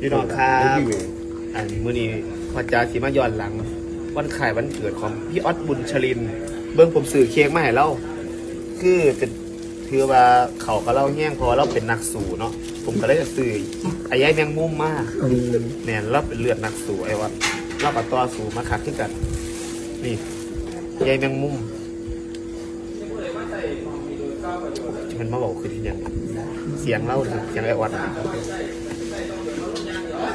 พี่น้องครับอันมื้อนี้พอจาสิมาย้อนหลัง วันขายวันเกิดของพี่ออสบุญชลิน เบิ้องผมสื่อเค้กมาให้เราคือเป็นคือว่าเขาก็เล่าแห้งพอเราเป็นนักสู่เนาะผมก็เลยจะสื่อไอ้ยัยแมงมุมมากแน่นเราเป็นเลือดนักสู่ไอ้วัดเรากับตัวสู่มาขัดขึ้นกัน นี่ใยแมงมุมมันมาบอกคือที่ยังเสียงเล่าเสียงไอ้วัดนะ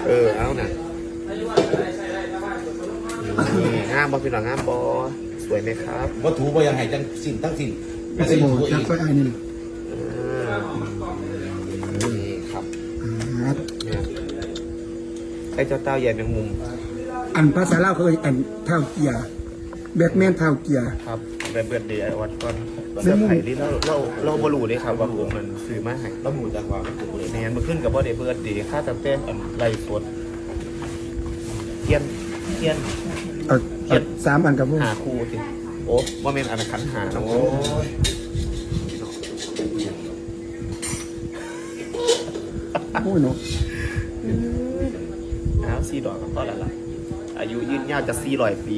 เออเอาน่ะนี่งามบอพี่น้องงามบอสวยไหมครับวัตถุบ่ยังไงจังสิ้นทั้งสิ้นไม่ใช่บอกจักก็ไอ้นี่อ่านี่ครับครับเนี่ยไอ้เจ้าเต้าใหญ่แมงมุมอันภาษาลาวเขาเอ่ยอันเท่าเกียร์แบทแมนเท่าเกียร์ครับ ไปเบิร์ดเดย์ไอ้วัดก่อนเสื้อไผ่นี่เราเราเราบรูเลยครับว่าผมมันซื้อมาให้แล้วหมูจากความมันถูกเลยแมนมาขึ้นกับว่าเดย์เบิร์ดเดย์ค่าตั้งแต่อันไล่สดเทียนเทียนเอาเอาสามอันกับพวกหาคู่สิโอ้ว่าเมนอันขันหาน้องโอ้ยโอ้ยเนาะอ้าวสี่ดอกกับพ่อละละอายุยืนยาวจะสี่ร้อยปี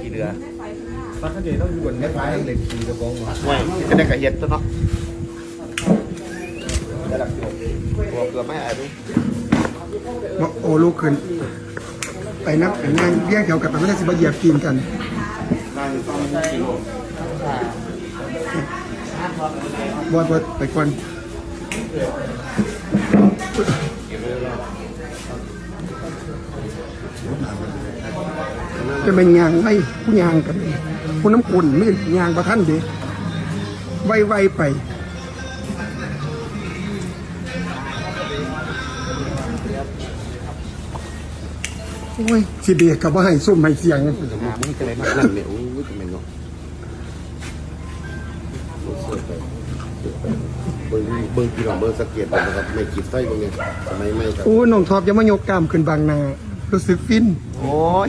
ที่เรือ ฟังข้างเดียวต้องอยู่บนแม่ไฟเหล็กขีกระป๋องหมดห่วยจะได้กระเฮ็ดตัวเนาะได้หลักตัวตัวเกือบไม่อายุบอกโอ้ลูกขึ้น ไปนับไปนั่งเรียกเกี่ยวกับมันไม่ได้สิบเหยียบกินกันนั่งต้องกิโลบอดบอดไปก่อน จะเป็นยางไว้ผู้ยางกันผู้น้ำกุนไม่ยางประท่านเด็ไวไวๆไปโอ้ยสิเบียกับว่าให้ซุ่มให้เสียงมันจะอะไรมากนั่นเนี่ยโอ้ยจะเป็นเนาะเบิ้งเบิ้งพี่น้องเบิ้งสเก็ตนะครับไม่ขีดไส้ตรงนี้ทำไมไม่ครับโอ้น้องทอบจะมายกกล้ามขึ้นบางนารู้สึกฟิน โอ้ย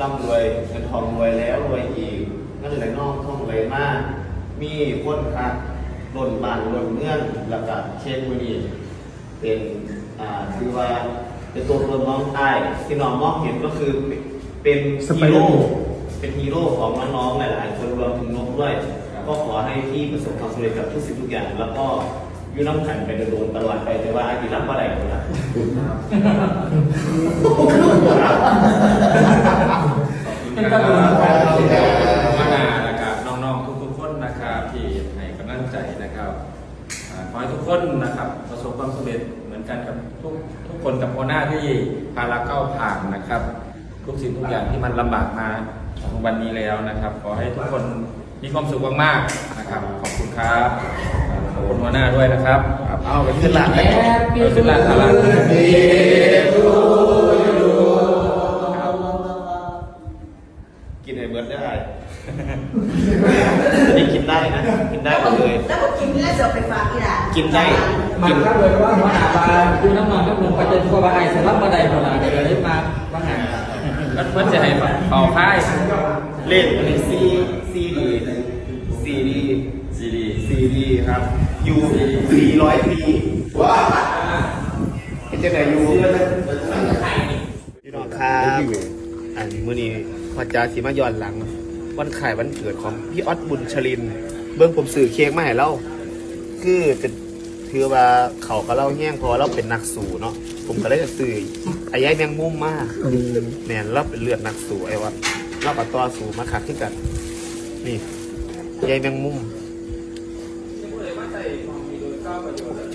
ร่ำรวยเงินทองรวยแล้วรวยอีกนั่นไหลนอกท่องเลยมาก มีคนคักหล่นบานหล่นเงื่อนแล้วก็เช็คมือนีเป็นอ่าคือว่าเป็นตัวตนน้องใต้ที่น้องมองเห็นก็คือเป็นสไปฮีเดอร์โร่แมนเป็นฮีโร่ของน้องๆหลายๆคนรวมถึงนกด้วย ก็ขอให้พี่ประสบความสำเร็จกับทุกสิ่งทุกอย่าง แล้วก็ อยูน้ำขันไปโดนๆตลอดไปแต่ว่ากีรับก็ได้คนละเป็นกระดูกของมานานะครับน้องๆทุกๆคนนะครับที่ให้กำลังใจนะครับขอให้ทุกคนนะครับประสบความสำเร็จเหมือนกันกับทุกทุกคนกับโอหน้าที่พาเราก้าผ่านนะครับ ทุกสิ่งทุกอย่างที่มันลำบากมาถึงวันนี้แล้วนะครับ ขอให้ทุกคนมีความสุขมากๆนะครับ ขอบคุณครับ ขอบคุณหัวหน้าด้วยนะครับครับ เอาไปขึ้นหลังเลยเอาขึ้นหลังหลังกินไอ้เบิร์ดได้อันนี้กินได้นะ กินได้หมดเลย แล้วก็กินแล้วจะไปฝากที่ร้านกินได้มักินนก็เลยว่าหัวหน้าบานดูน้ำมันน้ำลงไปจนกว่าไอ้สลับมาได้เวลาเดี๋ยวได้มาว่าไงแล้วเพื่อนจะให้เป่าค่ายเล่นอันนี้ซีซีดีซีดีซี ดีครับ อยู่สี่ร้อยปีว้าเป็นจังไหนอยู่พี่น้องครับอันมื้อนี้พอจาสิมาย้อนหลัง วันขายวันเกิดของพี่ออสบุญชลิน เบิ้องผมสื่อเค้กมาให้เราคือเป็นคถือว่าเขาก็เล่าแห้งพราะว่าเราเป็นนักสู้เนาะผมก็เลยจะซื้อไอ้ยัยแมงมุมมากเออแน่นเราเป็นเลือดนักสู้ไอ้วัดเรากับตัวสู้มาขัดที่กัน นี่ใยแมงมุม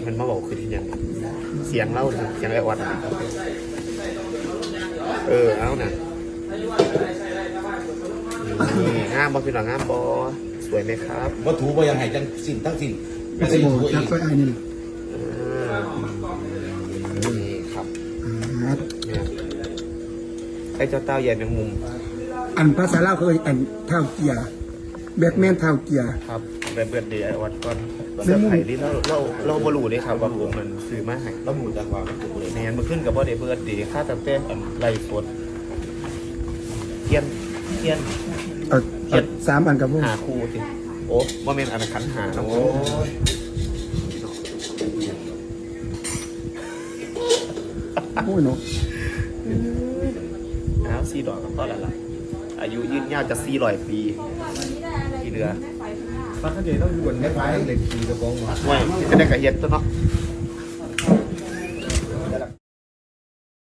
มันมาบอกคือที่ยังเสียงเล่าน่ะเสียงไอ้วัดน่ะเออเอาน่ะนี่งามบอพี่หลังงามบอสวยไหมครับวัตถุบ่ยังไงจังสิ้นทั้งสิ้นไม่โอ้ใช่โหถูกจัอีบกไฟไอ้นี่นี่ครับอ่าเนี่ยไอ้เจ้าเต้าใหญ่แมงมุม อันภาษาลาวเขาเอ่ยอันเท้าเกียร์แบทแมนเท้าเกียร์ครับไปเบิดเดียไอ้วัดก่อน เสื้อไผ่นี่เราเราเราบรูเลยครับว่าผมมันซื้อมาให้แล้วหมูจากความมันถูกเลยแมนมาขึ้นกับว่าเดเบิร์ดดีค่าตั้งแต่อันไล่สดเทียนเทียน เอาเอาสามอันกับพวกหาคู่สิโอ้ว่าเมนอันขันหานะโอ้ยโอ้ยเนาะอ้าวสี่ดอกกับพ่อละละอายุยืนยาวจะสี่ร้อยปี ที่เห ลือปกติต้องอยู่บนไม้ไฟเล็กขี่กระป๋องห่วยจะได้กระเฮ็ดตัวเนาะ